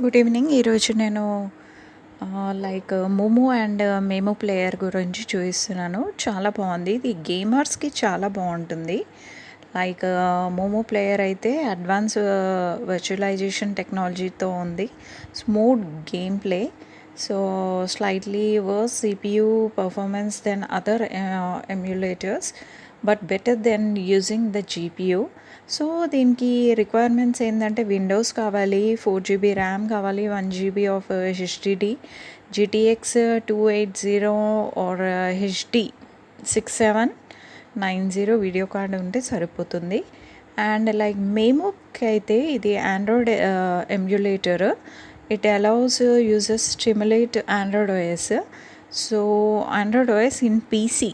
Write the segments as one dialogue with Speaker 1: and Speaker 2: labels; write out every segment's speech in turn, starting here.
Speaker 1: Good evening ఈరోజు నేను like MuMu and MEmu player గురించి చూపిస్తున్నాను. చాలా బాగుంది. ఇది గేమర్స్కి చాలా బాగుంటుంది. లైక్ మోమో ప్లేయర్ అయితే అడ్వాన్స్ వర్చువలైజేషన్ టెక్నాలజీతో ఉంది. Smooth game play so slightly worse CPU performance than other emulators but better than using the GPU so దీనికి రిక్వైర్మెంట్స్ ఏంటంటే విండోస్ కావాలి ఫోర్ జీబీ ర్యామ్ కావాలి one GB of HDD GTX two eight zero or HD six seven nine zero video card ఉంటే సరిపోతుంది. And like మేమోకి అయితే ఇది Android emulator it allows uses stimulate Android OS so Android OS in PC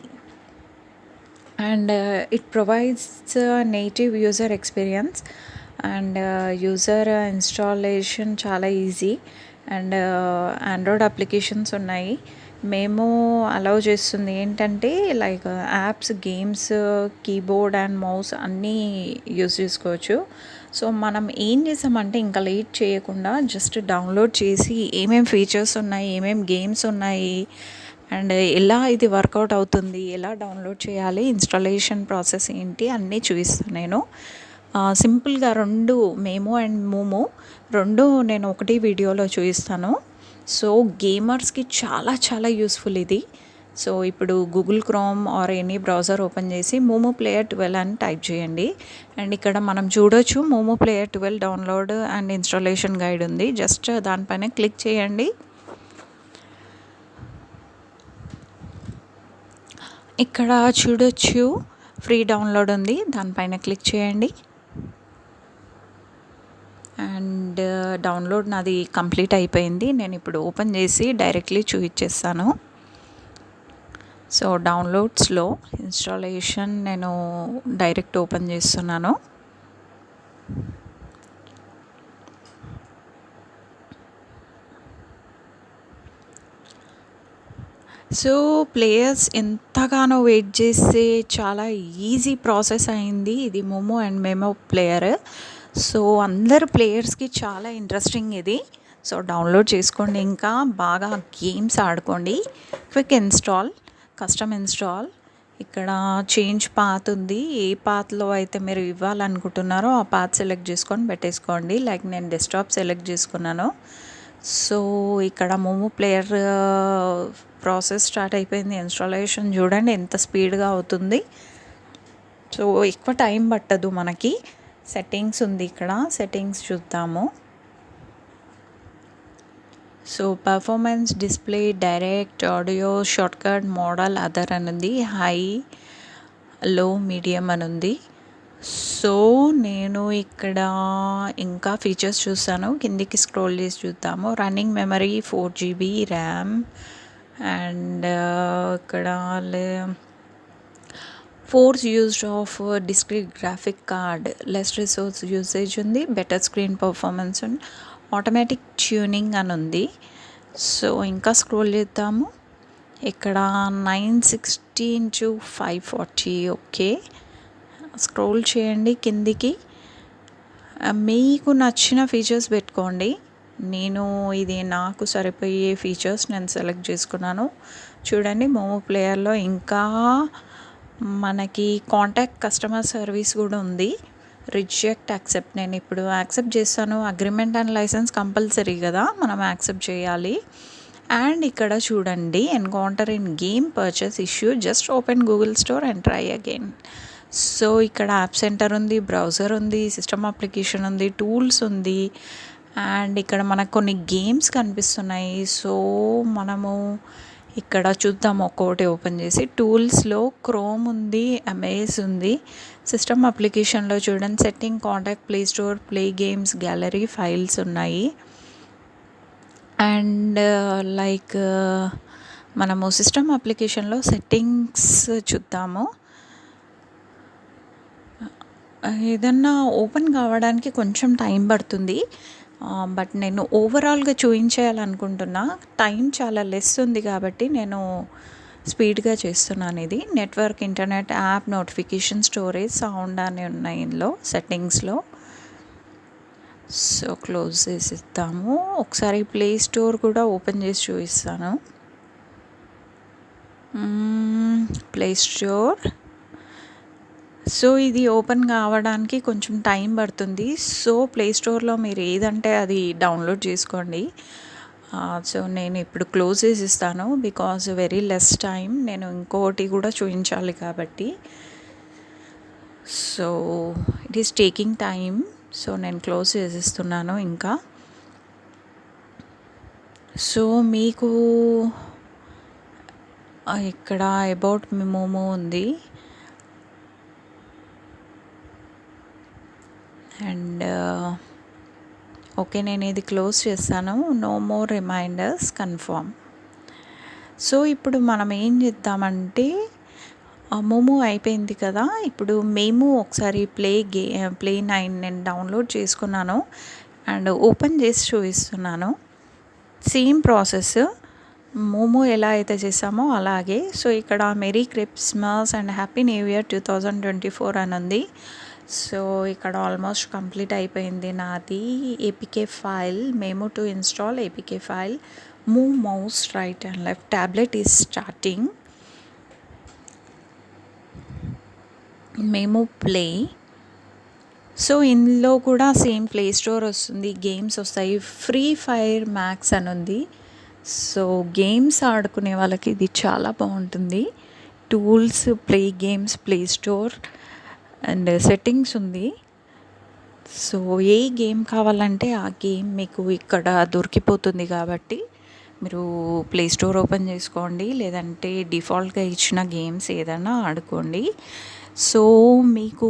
Speaker 1: and it provides native user experience and user installation చాలా easy and Android applications ఉన్నాయి. మేము allow చేస్తుంది ఏంటంటే like apps games keyboard and mouse అన్నీ use చేసుకోవచ్చు. So మనం ఏం చేసామంటే ఇంకా లేట్ చేయకుండా జస్ట్ డౌన్లోడ్ చేసి ఏమేమి ఫీచర్స్ ఉన్నాయి ఏమేమి గేమ్స్ ఉన్నాయి అండ్ ఎలా ఇది వర్కౌట్ అవుతుంది ఎలా డౌన్లోడ్ చేయాలి ఇన్స్టాలేషన్ ప్రాసెస్ ఏంటి అన్నీ చూపిస్తాను నేను. సింపుల్గా రెండు మేమో అండ్ మోమో రెండు నేను ఒకటి వీడియోలో చూపిస్తాను. సో గేమర్స్కి చాలా చాలా యూస్ఫుల్ ఇది. సో ఇప్పుడు Google Chrome or any browser open చేసి మోమో ప్లేయర్ ట్వెల్వ్ అని టైప్ చేయండి. అండ్ ఇక్కడ మనం చూడొచ్చు MuMu player twelve download and installation guide ఉంది. జస్ట్ దానిపైన క్లిక్ చేయండి. ఇక్కడ చూడొచ్చు. ఫ్రీ డౌన్లోడ్ ఉంది. దానిపైన క్లిక్ చేయండి. అండ్ డౌన్లోడ్ నాది కంప్లీట్ అయిపోయింది. నేను ఇప్పుడు ఓపెన్ చేసి డైరెక్ట్లీ చూపించేస్తాను సో డౌన్లోడ్స్లో ఇన్స్టాలేషన్ నేను డైరెక్ట్ ఓపెన్ చేస్తున్నాను. సో ప్లేయర్స్ ఎంతగానో వెయిట్ చేస్తే చాలా ఈజీ ప్రాసెస్ అయింది. ఇది MuMu and MEmu player so అందరు ప్లేయర్స్కి చాలా ఇంట్రెస్టింగ్ ఇది. సో డౌన్లోడ్ చేసుకోండి ఇంకా. బాగా గేమ్స్ ఆడుకోండి. క్విక్ ఇన్స్టాల్ కస్టమ్ ఇన్స్టాల్ ఇక్కడ చేంజ్ పాత్ ఉంది. ఏ పాత్లో అయితే మీరు ఇవ్వాలనుకుంటున్నారో ఆ పాత్ సెలెక్ట్ చేసుకొని పెట్టేసుకోండి. లైక్ నేను డెస్క్టాప్ సెలెక్ట్ చేసుకున్నాను. సో ఇక్కడ మోమో ప్లేయర్ ప్రాసెస్ స్టార్ట్ అయిపోయింది ఇన్స్టాలేషన్. చూడండి ఎంత స్పీడ్గా అవుతుంది. సో ఎక్కువ టైం పట్టదు మనకి. సెట్టింగ్స్ ఉంది ఇక్కడ. సెట్టింగ్స్ చూద్దాము. So performance display direct audio shortcut model other అని ఉంది హై లో మీడియం అని ఉంది సో నేను ఇక్కడ ఇంకా ఫీచర్స్ చూస్తాను. కిందికి స్క్రోల్ చేసి చూద్దాము. Running memory four GB RAM and ఇక్కడ force used of discrete graphic card. Less resource usage ఉంది బెటర్ స్క్రీన్ పర్ఫార్మెన్స్ ఉంది ఆటోమేటిక్ ట్యూనింగ్ అని ఉంది. సో ఇంకా స్క్రోల్ చేద్దాము. ఇక్కడ nine sixteen inch five forty okay. Scroll చేయండి కిందికి. మీకు నచ్చిన ఫీచర్స్ పెట్టుకోండి. నేను ఇది నాకు సరిపోయే ఫీచర్స్ నేను సెలెక్ట్ చేసుకున్నాను. చూడండి మోమో ప్లేయర్లో ఇంకా మనకి కాంటాక్ట్ కస్టమర్ సర్వీస్ కూడా ఉంది. రిజెక్ట్ యాక్సెప్ట్ నేను ఇప్పుడు యాక్సెప్ట్ చేస్తాను. అగ్రిమెంట్ అండ్ లైసెన్స్ కంపల్సరీ కదా మనం యాక్సెప్ట్ చేయాలి. అండ్ ఇక్కడ చూడండి encounter in game purchase issue just open Google store and try again so ఇక్కడ యాప్ సెంటర్ ఉంది బ్రౌజర్ ఉంది సిస్టమ్ అప్లికేషన్ ఉంది టూల్స్ ఉంది. అండ్ ఇక్కడ మనకు కొన్ని గేమ్స్ కనిపిస్తున్నాయి. సో మనము ఇక్కడ చూద్దాం ఒక్కొక్కటి ఓపెన్ చేసి టూల్స్లో క్రోమ్ ఉంది అమేజ్ ఉంది. సిస్టమ్ అప్లికేషన్లో చూడండి. Setting contact play store play games gallery files ఉన్నాయి. అండ్ లైక్ మనము సిస్టమ్ అప్లికేషన్లో సెట్టింగ్స్ చూద్దాము. ఏదన్నా ఓపెన్ కావడానికి కొంచెం టైం పడుతుంది. బట్ నేను ఓవరాల్గా చూపించేయాలనుకుంటున్నా టైం చాలా లెస్ ఉంది కాబట్టి నేను స్పీడ్గా చేస్తున్నాను ఇది. Network internet app notification storage sound అని ఉన్నాయి ఇందులో సెట్టింగ్స్లో సో క్లోజ్ చేసి ఇస్తాము ఒకసారి ప్లే స్టోర్ కూడా ఓపెన్ చేసి చూపిస్తాను. Hmm, ప్లే స్టోర్ సో ఇది ఓపెన్ కావడానికి కొంచెం టైం పడుతుంది. సో ప్లే స్టోర్లో మీరు ఏదంటే అది డౌన్లోడ్ చేసుకోండి. సో నేను ఇప్పుడు క్లోజ్ చేసిస్తాను బికాజ్ వెరీ లెస్ టైం. నేను ఇంకోటి కూడా చూపించాలి కాబట్టి. So it is taking time so నేను క్లోజ్ చేసిస్తున్నాను ఇంకా. సో మీకు ఇక్కడ అబౌట్ మోమో ఉంది అండ్ Uh, ఓకే నేను ఇది క్లోజ్ చేస్తాను. No more reminders confirm so ఇప్పుడు మనం ఏం చేద్దామంటే మోమో అయిపోయింది కదా. ఇప్పుడు మేము ఒకసారి ప్లే గే ప్లే నైన్ నేను డౌన్లోడ్ చేసుకున్నాను. అండ్ ఓపెన్ చేసి చూపిస్తున్నాను. సేమ్ ప్రాసెస్ మోమో ఎలా అయితే చేసామో అలాగే. సో ఇక్కడ merry Christmas and happy new year two thousand twenty four అని ఉంది. సో ఇక్కడ ఆల్మోస్ట్ కంప్లీట్ అయిపోయింది నాది. ఏపీకే ఫైల్ మేము to install APK file move mouse right and left tablet is starting మేము ప్లే సో ఇందులో కూడా సేమ్ ప్లే స్టోర్ వస్తుంది గేమ్స్ వస్తాయి. ఫ్రీ ఫైర్ మ్యాక్స్ అని ఉంది. సో గేమ్స్ ఆడుకునే వాళ్ళకి ఇది చాలా బాగుంటుంది. Tools play games play store and settings ఉంది. సో ఏ గేమ్ కావాలంటే ఆ గేమ్ మీకు ఇక్కడ దొరికిపోతుంది కాబట్టి మీరు ప్లే స్టోర్ ఓపెన్ చేసుకోండి. లేదంటే డిఫాల్ట్గా ఇచ్చిన గేమ్స్ ఏదైనా ఆడుకోండి. సో మీకు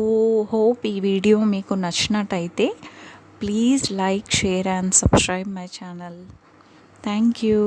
Speaker 1: హోప్ ఈ వీడియో మీకు నచ్చినట్టయితే please like share and subscribe my channel. Thank you.